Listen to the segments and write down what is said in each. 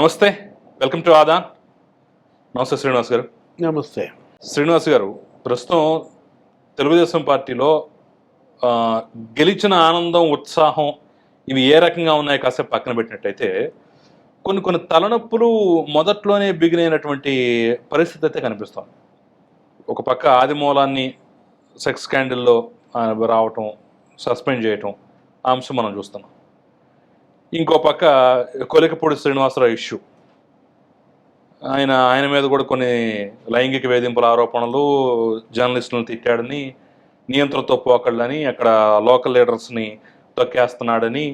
నమస్తే. Welcome to Aadan. నమస్తే శ్రీనివాస్ గారు. నమస్తే. శ్రీనివాస్ గారు ప్రస్తుతం తెలుగుదేశం పార్టీలో గెలిచిన ఆనందం ఉత్సాహం ఇవి ఏ రకంగా ఉన్నాయి కాసేపు పక్కన పెట్టినట్టయితే కొన్ని కొన్ని తలనొప్పులు మొదట్లోనే బిగినైనటువంటి పరిస్థితి అయితే కనిపిస్తుంది. ఒక పక్క ఆదిమూలాన్ని సెక్స్ స్కాండిల్లో రావటం సస్పెండ్ చేయటం ఆ అంశం మనం చూస్తున్నాం. ఇంకో పక్క కొలికపూడి శ్రీనివాసరావు ఇష్యూ. ఆయన ఆయన మీద కూడా కొన్ని లైంగిక వేధింపుల ఆరోపణలు జర్నలిస్టులను తిట్టాడని నియంత్రణతో పోకళ్ళని అక్కడ లోకల్ లీడర్స్ని తొక్కేస్తున్నాడని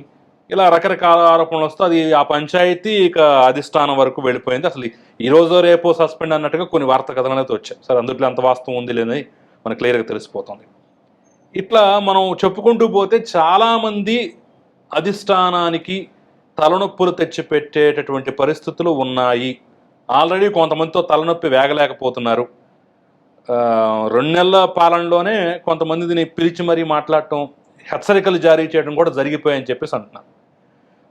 ఇలా రకరకాల ఆరోపణలు వస్తే అది ఆ పంచాయతీ ఇక అధిష్టానం వరకు వెళ్ళిపోయింది. అసలు ఈ రోజు రేపు సస్పెండ్ అన్నట్టుగా కొన్ని వార్త కథలు అనేది వచ్చాయి. సరే అందులో ఎంత వాస్తవం ఉంది లేదని మనకు క్లియర్గా తెలిసిపోతుంది. ఇట్లా మనం చెప్పుకుంటూ పోతే చాలామంది అధిష్టానానికి తలనొప్పులు తెచ్చిపెట్టేటటువంటి పరిస్థితులు ఉన్నాయి. ఆల్రెడీ కొంతమందితో తలనొప్పి వేగలేకపోతున్నారు. రెండు నెలల పాలనలోనే కొంతమందిని పిలిచి మరీ మాట్లాడటం హెచ్చరికలు జారీ చేయడం కూడా జరిగిపోయాయని చెప్పేసి అంటున్నారు.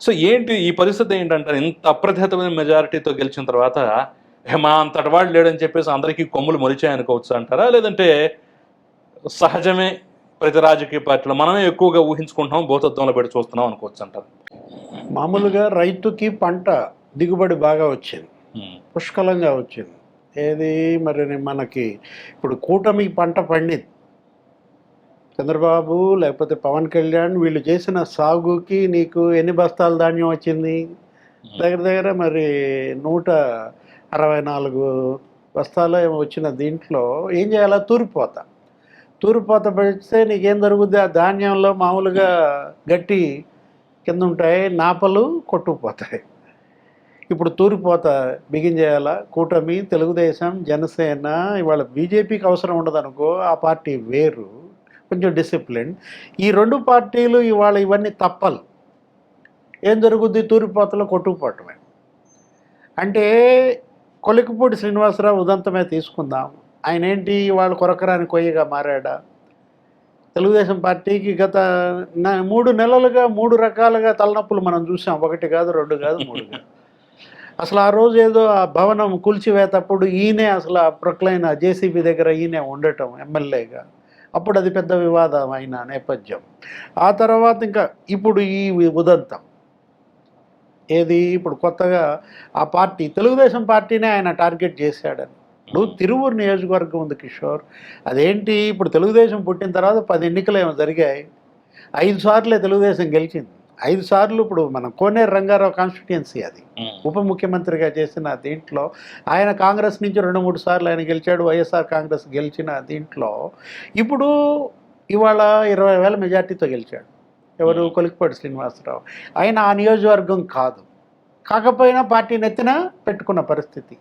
సో ఏంటి ఈ పరిస్థితి ఏంటంటే ఇంత అప్రతిహతమైన మెజారిటీతో గెలిచిన తర్వాత మా అంతటి వాడు లేడని చెప్పేసి అందరికీ కొమ్ములు మొలిచాయనుకోవచ్చు అంటారా? లేదంటే సహజమే ప్రతి రాజకీయ పార్టీలో మనమే ఎక్కువగా ఊహించుకుంటున్నాం భూతత్వంలో పెట్టి చూస్తున్నాం అనుకోవచ్చు అంటారు మామూలుగా రైతుకి పంట దిగుబడి బాగా వచ్చింది. పుష్కలంగా వచ్చింది. ఏది మరి మనకి ఇప్పుడు కూటమి పంట పండింది. చంద్రబాబు లేకపోతే పవన్ కళ్యాణ్ వీళ్ళు చేసిన సాగుకి నీకు ఎన్ని బస్తాల ధాన్యం వచ్చింది? దగ్గర దగ్గర మరి నూట అరవై నాలుగు బస్తాలు ఏమో వచ్చిన దీంట్లో ఏం చేయాలా? తూరిపోత తూరిపోత పెడితే నీకేం జరుగుద్ది? ఆ ధాన్యంలో మామూలుగా గట్టి కింద ఉంటాయి నాపలు కొట్టుకుపోతాయి. ఇప్పుడు తూరిపోత బిగించేయాలా కూటమి తెలుగుదేశం జనసేన ఇవాళ బీజేపీకి అవసరం ఉండదు అనుకో ఆ పార్టీ వేరు. కొంచెం డిసిప్లిన్. ఈ రెండు పార్టీలు ఇవాళ ఇవన్నీ తప్పలు. ఏం జరుగుద్ది? తూరిపోతలో కొట్టుకుపోవటమే. అంటే కొలికిపూడి శ్రీనివాసరావు ఉదంతమే తీసుకుందాం. ఆయన ఏంటి వాళ్ళు కొరకరాని కొయ్యగా మారాడా? తెలుగుదేశం పార్టీకి గత మూడు నెలలుగా మూడు రకాలుగా తలనొప్పులు మనం చూసాం. ఒకటి కాదు రెండు కాదు మూడు కాదు. అసలు ఆ రోజు ఏదో ఆ భవనం కూల్చివేతప్పుడు ఈయనే అసలు ఆ ప్రొక్లైన్ జేసీబీ దగ్గర ఈయనే ఉండటం ఎమ్మెల్యేగా. అప్పుడు అది పెద్ద వివాదం అయిన నేపథ్యం. ఆ తర్వాత ఇంకా ఇప్పుడు ఈ ఉదంతం. ఏది? ఇప్పుడు కొత్తగా ఆ పార్టీ తెలుగుదేశం పార్టీనే ఆయన టార్గెట్ చేశాడని. ఇప్పుడు తిరువూరు నియోజకవర్గం ఉంది కిషోర్. అదేంటి? ఇప్పుడు తెలుగుదేశం పుట్టిన తర్వాత పది ఎన్నికలు ఏమో జరిగాయి. ఐదు సార్లే తెలుగుదేశం గెలిచింది. ఐదు సార్లు ఇప్పుడు మన కోనేరు రంగారావు కాన్స్టిట్యుయెన్సీ అది. ఉప ముఖ్యమంత్రిగా చేసిన దీంట్లో ఆయన కాంగ్రెస్ నుంచి రెండు మూడు సార్లు ఆయన గెలిచాడు వైఎస్ఆర్ కాంగ్రెస్ గెలిచిన దీంట్లో. ఇప్పుడు ఇవాళ ఇరవై వేల మెజార్టీతో గెలిచాడు. ఎవరు? కొలికిపాటి శ్రీనివాసరావు. ఆయన ఆ నియోజకవర్గం కాదు. కాకపోయినా పార్టీ నెత్తిన పెట్టుకున్న పరిస్థితి.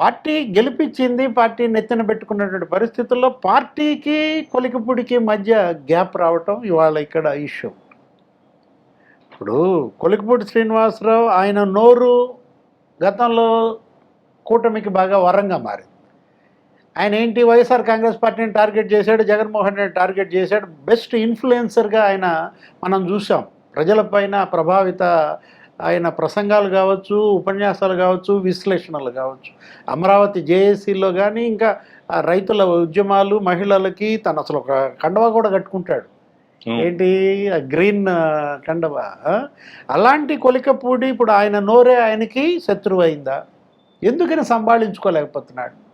పార్టీ గెలిపించింది పార్టీ నెత్తిన పెట్టుకున్నటువంటి పరిస్థితుల్లో పార్టీకి కొలికిపూడికి మధ్య గ్యాప్ రావటం ఇవాళ ఇక్కడ ఇష్యూ. ఇప్పుడు కొలికిపూడి శ్రీనివాసరావు ఆయన నోరు గతంలో కూటమికి బాగా వరంగా మారింది. ఆయన ఏంటి వైఎస్ఆర్ కాంగ్రెస్ పార్టీని టార్గెట్ చేశాడు జగన్మోహన్ రెడ్డి టార్గెట్ చేశాడు బెస్ట్ ఇన్ఫ్లుయెన్సర్గా ఆయన మనం చూసాం ప్రజలపైన ప్రభావిత ఆయన ప్రసంగాలు కావచ్చు ఉపన్యాసాలు కావచ్చు విశ్లేషణలు కావచ్చు. అమరావతి జేఏసీలో కానీ ఇంకా రైతుల ఉద్యమాలు మహిళలకి తను అసలు ఒక కండవా కూడా కట్టుకుంటాడు. ఏంటి? ఆ గ్రీన్ కండవ? అలాంటి కొలికపూడి ఇప్పుడు ఆయన నోరే ఆయనకి శత్రువు అయిందా? ఎందుకని సంభాళించుకోలేకపోతున్నాడు?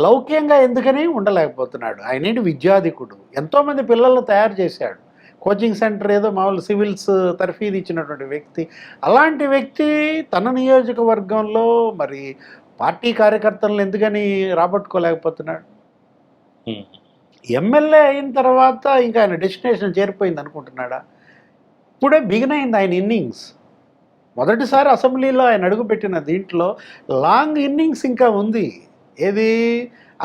లౌక్యంగా ఎందుకని ఉండలేకపోతున్నాడు? ఆయన ఏంటి విద్యాధికుడు? ఎంతోమంది పిల్లలను తయారు చేశాడు. కోచింగ్ సెంటర్ ఏదో మామూలు సివిల్స్ తర్ఫీదు ఇచ్చినటువంటి వ్యక్తి. అలాంటి వ్యక్తి తన నియోజకవర్గంలో మరి పార్టీ కార్యకర్తలను ఎందుకని రాబట్టుకోలేకపోతున్నాడు? ఎమ్మెల్యే అయిన తర్వాత ఇంకా ఆయన డెస్టినేషన్ చేరిపోయింది అనుకుంటున్నాడా? ఇప్పుడే బిగిన్ అయింది ఆయన ఇన్నింగ్స్. మొదటిసారి అసెంబ్లీలో ఆయన అడుగుపెట్టిన దీంట్లో లాంగ్ ఇన్నింగ్స్ ఇంకా ఉంది. ఏది?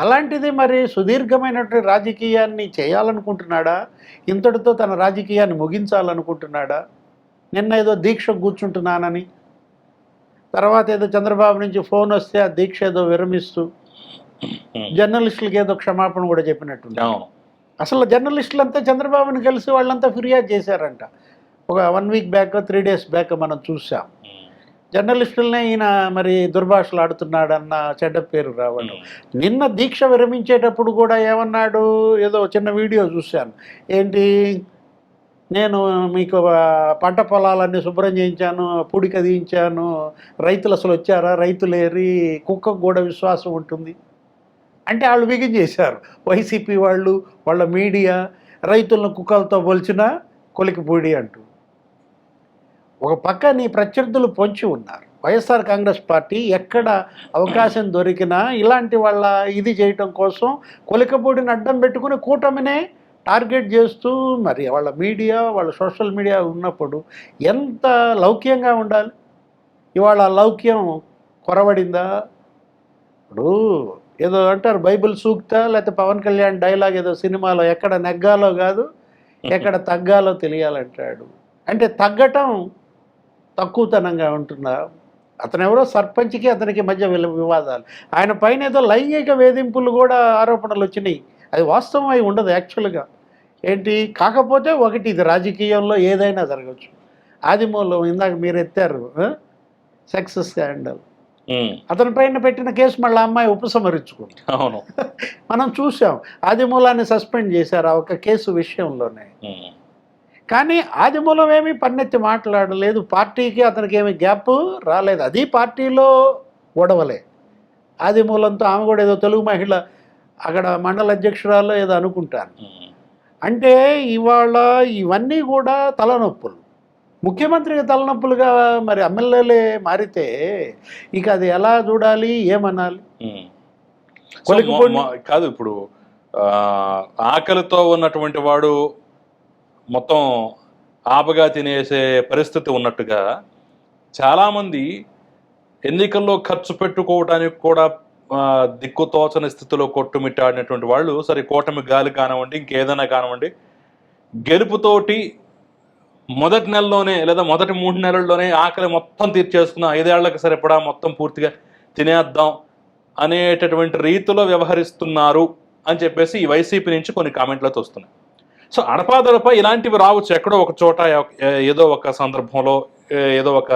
అలాంటిది మరి సుదీర్ఘమైనటువంటి రాజకీయాన్ని చేయాలనుకుంటున్నాడా? ఇంతటితో తన రాజకీయాన్ని ముగించాలనుకుంటున్నాడా? నిన్న ఏదో దీక్ష కూర్చుంటున్నానని. తర్వాత ఏదో చంద్రబాబు నుంచి ఫోన్ వస్తే ఆ దీక్ష ఏదో విరమిస్తూ జర్నలిస్టులకి ఏదో క్షమాపణ కూడా చెప్పినట్టుంది. అసలు జర్నలిస్టులంతా చంద్రబాబుని కలిసి వాళ్ళంతా ఫిర్యాదు చేశారంట. ఒక one week back three days back మనం చూసాం. జర్నలిస్టులనే ఈయన మరి దుర్భాషలు ఆడుతున్నాడన్న చెడ్డ పేరు రావడం. నిన్న దీక్ష విరమించేటప్పుడు కూడా ఏమన్నాడు? ఏదో చిన్న వీడియో చూశాను. ఏంటి? నేను మీకు పంట పొలాలన్నీ శుభ్రం చేయించాను పుడి కదియించాను రైతులు అసలు వచ్చారా? రైతులేరి కుక్కకు కూడా విశ్వాసం ఉంటుంది. అంటే వాళ్ళు బిగించేశారు వైసీపీ వాళ్ళు వాళ్ళ మీడియా రైతులను కుక్కలతో పోల్చిన కొలికిపూడి అంటూ. ఒక పక్క నీ ప్రత్యర్థులు పొంచి ఉన్నారు. వైఎస్ఆర్ కాంగ్రెస్ పార్టీ ఎక్కడ అవకాశం దొరికినా ఇలాంటి వాళ్ళ ఇది చేయటం కోసం కొలికపూడిని అడ్డం పెట్టుకుని కూటమినే టార్గెట్ చేస్తూ మరి వాళ్ళ మీడియా వాళ్ళ సోషల్ మీడియా ఉన్నప్పుడు ఎంత లౌక్యంగా ఉండాలి? ఇవాళ లౌక్యం కొరవడిందా? ఇప్పుడు ఏదో అంటారు బైబిల్ సూక్త లేకపోతే పవన్ కళ్యాణ్ డైలాగ్ ఏదో సినిమాలో ఎక్కడ నెగ్గాలో కాదు ఎక్కడ తగ్గాలో తెలియాలంటాడు. అంటే తగ్గటం తక్కువతనంగా ఉంటుందా అతను ఎవరో సర్పంచ్కి అతనికి మధ్య వివాదాలు. ఆయన పైన ఏదో లైంగిక వేధింపులు కూడా ఆరోపణలు వచ్చినాయి. అది వాస్తవం అయి ఉండదు యాక్చువల్గా. ఏంటి? కాకపోతే ఒకటి ఇది రాజకీయంలో ఏదైనా జరగచ్చు ఆదిమూలం ఇందాక మీరు ఎత్తారు సెక్స్ స్కాండల్. అతని పైన పెట్టిన కేసు మళ్ళీ అమ్మాయి ఉపసంహరించుకుంది. అవును. మనం చూసాం. ఆదిమూలాన్ని సస్పెండ్ చేశారు ఆ ఒక కేసు విషయంలోనే. కానీ ఆదిమూలం ఏమీ పన్నెత్తి మాట్లాడలేదు. పార్టీకి అతనికి ఏమి గ్యాప్ రాలేదు. అది పార్టీలో గొడవలే ఆదిమూలంతో ఆమె కూడా ఏదో తెలుగు మహిళ అక్కడ మండల అధ్యక్షురాలు ఏదో అనుకుంటాను. అంటే ఇవాళ ఇవన్నీ కూడా తలనొప్పులు. ముఖ్యమంత్రికి తలనొప్పులుగా మరి ఎమ్మెల్యేలే మారితే ఇక అది ఎలా చూడాలి? ఏమనాలి? కాదు ఇప్పుడు ఆకలితో ఉన్నటువంటి వాడు మొత్తం ఆపగా తినేసే పరిస్థితి ఉన్నట్టుగా చాలామంది ఎన్నికల్లో ఖర్చు పెట్టుకోవడానికి కూడా దిక్కుతోచని దిక్కు తోచని స్థితిలో కొట్టుమిట్టాడినటువంటి వాళ్ళు సరే కూటమి గాలి కానివ్వండి ఇంకేదైనా కానివ్వండి గెలుపుతోటి మొదటి నెలలోనే లేదా మొదటి మూడు నెలల్లోనే ఆకలి మొత్తం తీర్చేసుకున్న ఐదేళ్ళకు సరిపడా మొత్తం పూర్తిగా తినేద్దాం అనేటటువంటి రీతిలో వ్యవహరిస్తున్నారు అని చెప్పేసి ఈ వైసీపీ నుంచి కొన్ని కామెంట్లతో వస్తున్నాయి. సో అడపాదడప ఇలాంటివి రావచ్చు. ఎక్కడో ఒక చోట ఏదో ఒక సందర్భంలో ఏదో ఒక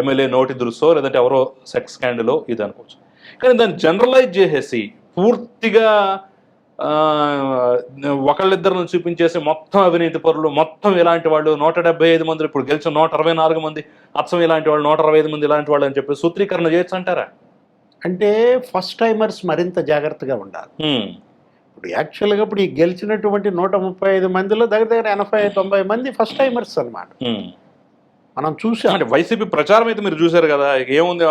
ఎమ్మెల్యే నోటి దురుసో లేదంటే ఎవరో సెక్స్ స్కాండలో ఇది అనుకోవచ్చు. కానీ దాన్ని జనరలైజ్ చేసేసి పూర్తిగా ఒకళ్ళిద్దరిని చూపించేసి మొత్తం అవినీతి పరులు మొత్తం ఇలాంటి వాళ్ళు నూట డెబ్బై ఐదు మంది ఇప్పుడు గెలిచిన నూట అరవై నాలుగు మంది అచ్చం ఇలాంటి వాళ్ళు నూట అరవై ఐదు మంది ఇలాంటి వాళ్ళు అని చెప్పి సూత్రీకరణ చేయొచ్చు అంటారా? అంటే ఫస్ట్ టైమర్స్ మరింత జాగ్రత్తగా ఉండాలి. ఇప్పుడు యాక్చువల్గా ఇప్పుడు ఈ గెలిచినటువంటి నూట ముప్పై ఐదు మందిలో దగ్గర దగ్గర ఎనభై తొంభై మంది ఫస్ట్ టైమర్స్ అన్నమాట. హ్మ్. మనం చూసాం. అంటే వైసీపీ ప్రచారం అయితే మీరు చూశారు కదా ఏముంది?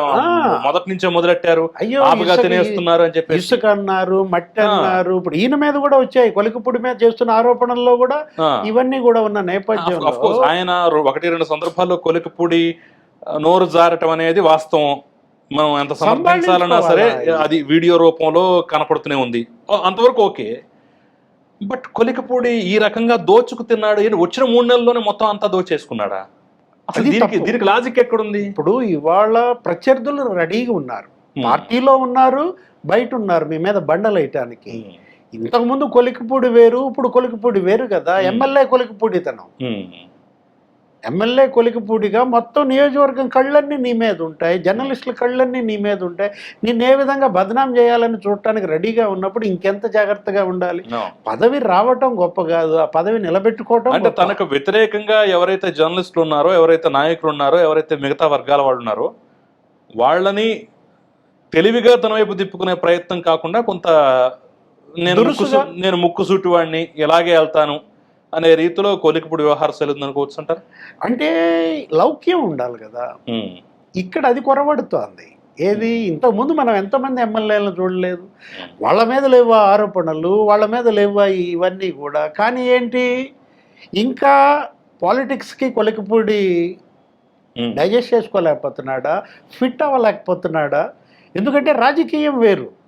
మొదటి నుంచే మొదలెట్టారు. అయ్యో తినేస్తున్నారు అని చెప్పేసి. ఇసుక అన్నారు మట్టి. అన్నారు ఇప్పుడు ఈయన మీద కూడా వచ్చాయి. కొలికపూడి మీద చేస్తున్న ఆరోపణల్లో కూడా. ఇవన్నీ కూడా ఉన్న course, ఆయన ఒకటి రెండు సందర్భాల్లో కొలికపూడి నోరు జారటం అనేది వాస్తవం. మనం ఎంత సమర్థించాలన్నా సరే? అది వీడియో రూపంలో కనపడుతూనే ఉంది. అంతవరకు ఓకే బట్ కొలికపూడి ఈ రకంగా దోచుకు తిన్నాడు ఈయన వచ్చిన మూడు నెలల్లోనే మొత్తం అంతా దోచేసుకున్నాడా అసలు దీనికి. దీనికి లాజిక్ ఎక్కడుంది ఇప్పుడు ఇవాళ ప్రత్యర్థులు రెడీగా ఉన్నారు. పార్టీలో ఉన్నారు బయట ఉన్నారు మీ మీద బండలు వేయటానికి. ఇంతకుముందు కొలికిపూడి వేరు ఇప్పుడు కొలికిపూడి వేరు కదా. ఎమ్మెల్యే కొలికిపూడి తనం. ఎమ్మెల్యే కొలికిపూడిగా మొత్తం నియోజకవర్గం కళ్ళన్నీ నీ మీద ఉంటాయి జర్నలిస్టుల కళ్ళన్నీ నీ మీద ఉంటాయి నిన్ను ఏ విధంగా బదనాం చేయాలని చూడటానికి రెడీగా ఉన్నప్పుడు ఇంకెంత జాగ్రత్తగా ఉండాలి. పదవి రావటం గొప్ప కాదు ఆ పదవి నిలబెట్టుకోవటం అంటే. తనకు వ్యతిరేకంగా ఎవరైతే జర్నలిస్టులు ఉన్నారో ఎవరైతే నాయకులు ఉన్నారో ఎవరైతే మిగతా వర్గాల వాళ్ళు ఉన్నారో వాళ్ళని తెలివిగా తన వైపు తిప్పుకునే ప్రయత్నం కాకుండా కొంత నేను నేను ముక్కు వాడిని ఇలాగే వెళ్తాను అనే రీతిలో కొలికిపుడి వ్యవహార శైలి అనుకోవచ్చు అంటారు? అంటే లౌక్యం ఉండాలి కదా. ఇక్కడ అది కొరబడుతోంది ఏది? ఇంతకుముందు మనం ఎంతమంది ఎమ్మెల్యేలను చూడలేదు. వాళ్ళ మీద లేవా ఆరోపణలు వాళ్ళ మీద లేవా ఇవన్నీ కూడా. కానీ ఏంటి? ఇంకా పాలిటిక్స్కి కొలికిపూడి డైజెస్ట్ చేసుకోలేకపోతున్నాడా? ఫిట్ అవ్వలేకపోతున్నాడా? ఎందుకంటే రాజకీయం వేరు.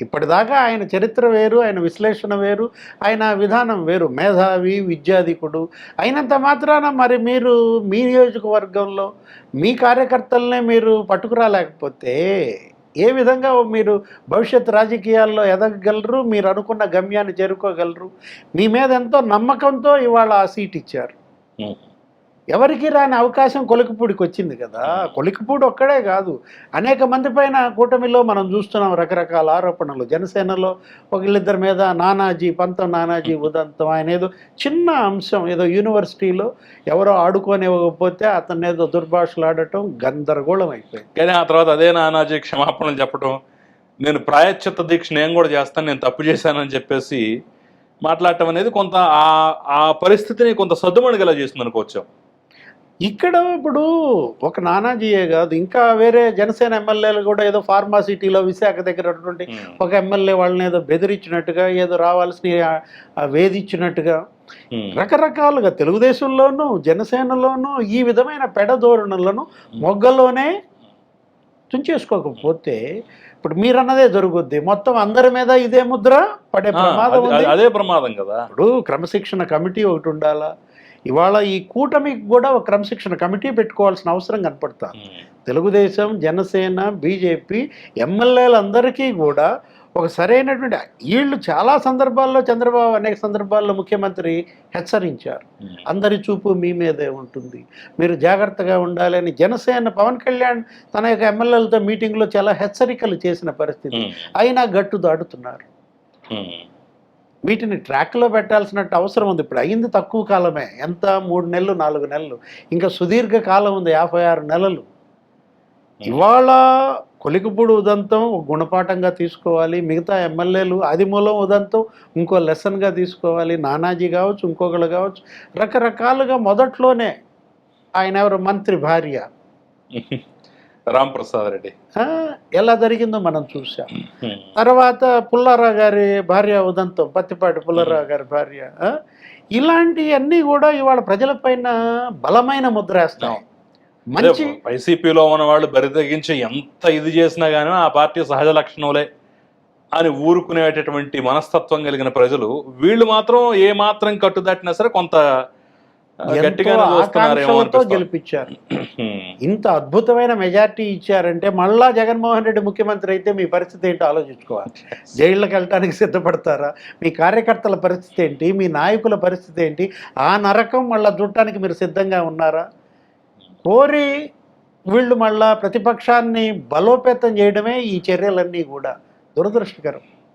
ఇప్పటిదాకా ఆయన చరిత్ర వేరు ఆయన విశ్లేషణ వేరు ఆయన విధానం వేరు. మేధావి విద్యాధికుడు అయినంత మాత్రాన మరి మీరు మీ నియోజకవర్గంలో మీ కార్యకర్తలనే మీరు పట్టుకురాలేకపోతే ఏ విధంగా మీరు భవిష్యత్ రాజకీయాల్లో ఎదగగలరు? మీరు అనుకున్న గమ్యాన్ని చేరుకోగలరు? మీ మీద ఎంతో నమ్మకంతో ఇవాళ ఆ సీట్ ఇచ్చారు. ఎవరికి రాని అవకాశం కొలికిపూడికి వచ్చింది కదా? కొలికిపూడి ఒక్కడే కాదు. అనేక మంది పైన కూటమిలో మనం చూస్తున్నాం రకరకాల ఆరోపణలు. జనసేనలో ఒకళ్ళిద్దరి మీద నానాజీ పంతం నానాజీ ఉదంతం ఆయన ఏదో చిన్న అంశం ఏదో యూనివర్సిటీలో ఎవరో ఆడుకోనివ్వకపోతే అతన్ని ఏదో దుర్భాషలు ఆడటం గందరగోళం అయిపోయింది. కానీ ఆ తర్వాత అదే నానాజీ క్షమాపణలు చెప్పడం నేను ప్రాయశ్చిత్త దీక్ష నేను కూడా చేస్తాను నేను తప్పు చేశానని చెప్పేసి మాట్లాడటం అనేది కొంత ఆ ఆ పరిస్థితిని కొంత సద్దుమణిగలా చేస్తుంది అనుకోవచ్చు ఇక్కడ ఇప్పుడు ఒక నానాజీయే కాదు ఇంకా వేరే జనసేన ఎమ్మెల్యేలు కూడా ఏదో ఫార్మాసిటీలో విశాఖ దగ్గర ఉమ్, ఒక ఎమ్మెల్యే వాళ్ళని ఏదో బెదిరించినట్టుగా ఏదో రావాల్సిన వేధించినట్టుగా. ఉమ్, రకరకాలుగా తెలుగుదేశంలోనూ జనసేనలోనూ ఈ విధమైన పెడధోరణులను మొగ్గలోనే తుంచేసుకోకపోతే ఇప్పుడు మీరన్నదే జరుగుద్ది. మొత్తం అందరి మీద ఇదే ముద్ర పడే ప్రమాదం అదే ప్రమాదం కదా. ఇప్పుడు క్రమశిక్షణ కమిటీ ఒకటి ఉండాలా? ఇవాళ ఈ కూటమికి కూడా ఒక క్రమశిక్షణ కమిటీ పెట్టుకోవాల్సిన అవసరం కనపడతా. ఉమ్, తెలుగుదేశం జనసేన బీజేపీ ఎమ్మెల్యేలందరికీ కూడా ఒక సరైనటువంటి వీళ్ళు చాలా సందర్భాల్లో చంద్రబాబు అనేక సందర్భాల్లో ముఖ్యమంత్రి హెచ్చరించారు. అందరి చూపు మీ మీదే ఉంటుంది. మీరు జాగ్రత్తగా ఉండాలని జనసేన పవన్ కళ్యాణ్ తన యొక్క ఎమ్మెల్యేలతో మీటింగ్లో చాలా హెచ్చరికలు చేసిన పరిస్థితి. అయినా గట్టు దాటుతున్నారు. వీటిని ట్రాక్లో పెట్టాల్సినట్టు అవసరం ఉంది ఇప్పుడు. అయింది తక్కువ కాలమే. ఎంత? మూడు నెలలు నాలుగు నెలలు. ఇంకా సుదీర్ఘ కాలం ఉంది యాభై ఆరు నెలలు. ఇవాళ కొలికపూడి ఉదంతం గుణపాఠంగా తీసుకోవాలి. మిగతా ఎమ్మెల్యేలు ఆదిమూలం ఉదంతం ఇంకో లెసన్గా తీసుకోవాలి. నానాజీ కావచ్చు ఇంకొకళ్ళు కావచ్చు. రకరకాలుగా మొదట్లోనే ఆయన ఎవరు? మంత్రి భార్య. రామ్ ప్రసాద్ రెడ్డి ఎలా జరిగిందో మనం చూసాం తర్వాత పుల్లారావు గారి భార్య ఉదంతం పత్తిపాటి పుల్లారావు గారి భార్య? ఇలాంటివన్నీ కూడా ఇవాళ ప్రజలపైన బలమైన ముద్ర వేస్తాం మంచి వైసీపీలో ఉన్న వాళ్ళు బరి తెగించి ఎంత ఇది చేసినా కానీ ఆ పార్టీ సహజ లక్షణంలే అని ఊరుకునేటటువంటి మనస్తత్వం కలిగిన ప్రజలు వీళ్ళు మాత్రం ఏ మాత్రం కట్టుదాటినా సరే కొంత అనిపిస్తుంది. గెలిపించారు ఇంత అద్భుతమైన మెజార్టీ ఇచ్చారంటే మళ్ళా జగన్మోహన్ రెడ్డి ముఖ్యమంత్రి అయితే మీ పరిస్థితి ఏంటో ఆలోచించుకోవాలి. జైళ్ళకి వెళ్ళటానికి సిద్ధపడతారా? మీ కార్యకర్తల పరిస్థితి ఏంటి? మీ నాయకుల పరిస్థితి ఏంటి? ఆ నరకం మళ్ళా చూడటానికి మీరు సిద్ధంగా ఉన్నారా? కోరి వీళ్ళు మళ్ళా ప్రతిపక్షాన్ని బలోపేతం చేయడమే ఈ చర్యలన్నీ కూడా. దురదృష్టకరం.